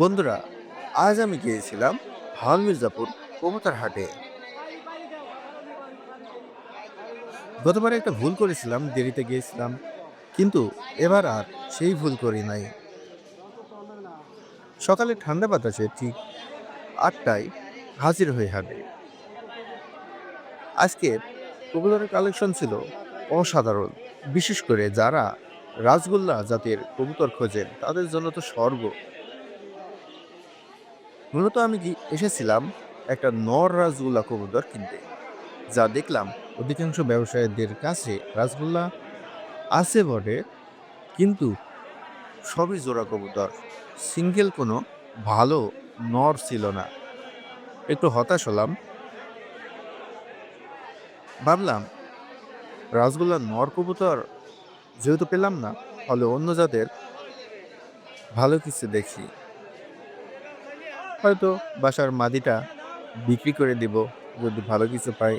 বন্ধুরা, আজ আমি গিয়েছিলাম হাল মির্জাপুর কবুতর হাটে। গতবার একটা ভুল করেছিলাম, দেরিতে গিয়েছিলাম, কিন্তু এবার আর সেই ভুল করি নাই। সকালে ঠান্ডা বাতাসে ঠিক আটটায় হাজির হয়ে হাটে। আজকে কবুতরের কালেকশন ছিল অসাধারণ, বিশেষ করে যারা রাজগোল্লা জাতের কবুতর খোঁজেন, তাদের জন্য তো স্বর্গ। মূলত আমি কি এসেছিলাম একটা নর রাজগোল্লা কবুতর কিনতে, যা দেখলাম অধিকাংশ ব্যবসায়ীদের কাছে রাসগোল্লা আছে বটে, কিন্তু সবই জোড়া কবুতর। সিঙ্গেল কোনো ভালো নর ছিল না। একটু হতাশ হলাম। ভাবলাম রাসগোল্লার নর কবুতর যেহেতু পেলাম না ফলে অন্য জাতের ভালো কিছু দেখি। হয়তো বাসার মাদিটা বিক্রি করে দিব যদি ভালো কিছু পাই।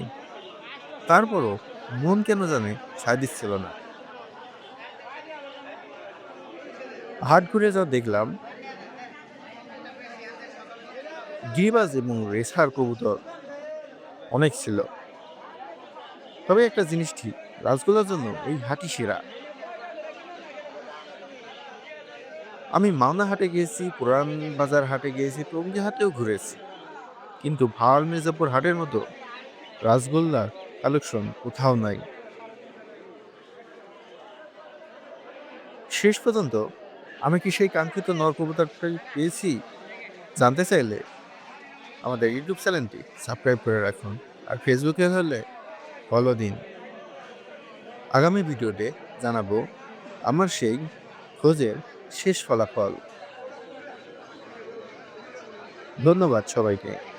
তারপরও মন কেন জানে সায় দিচ্ছিল না। হাট ঘুরে যা দেখলাম গিরিবাজ এবং রেসার কবুতর অনেক ছিল। তবে একটা জিনিস ঠিক রাজগোলার জন্য এই হাটি সেরা। আমি মাওনা হাটে গিয়েছি, পুরান বাজার হাটে গিয়েছি, টঙ্গি হাটেও ঘুরেছি। কিন্তু ভাওয়াল মির্জাপুর হাটের মতো রাসগোল্লার কালেকশন কোথাও নাই। শেষ পর্যন্ত আমি কি সেই কাঙ্ক্ষিত নরকবুতারটাই পেয়েছি? জানতে চাইলে আমাদের ইউটিউব চ্যানেলটি সাবস্ক্রাইব করে রাখুন আর ফেসবুকে হলে ফলো দিন। আগামী ভিডিওতে জানাব আমার সেই খোঁজের শেষ ফলাফল। ধন্যবাদ সবাইকে।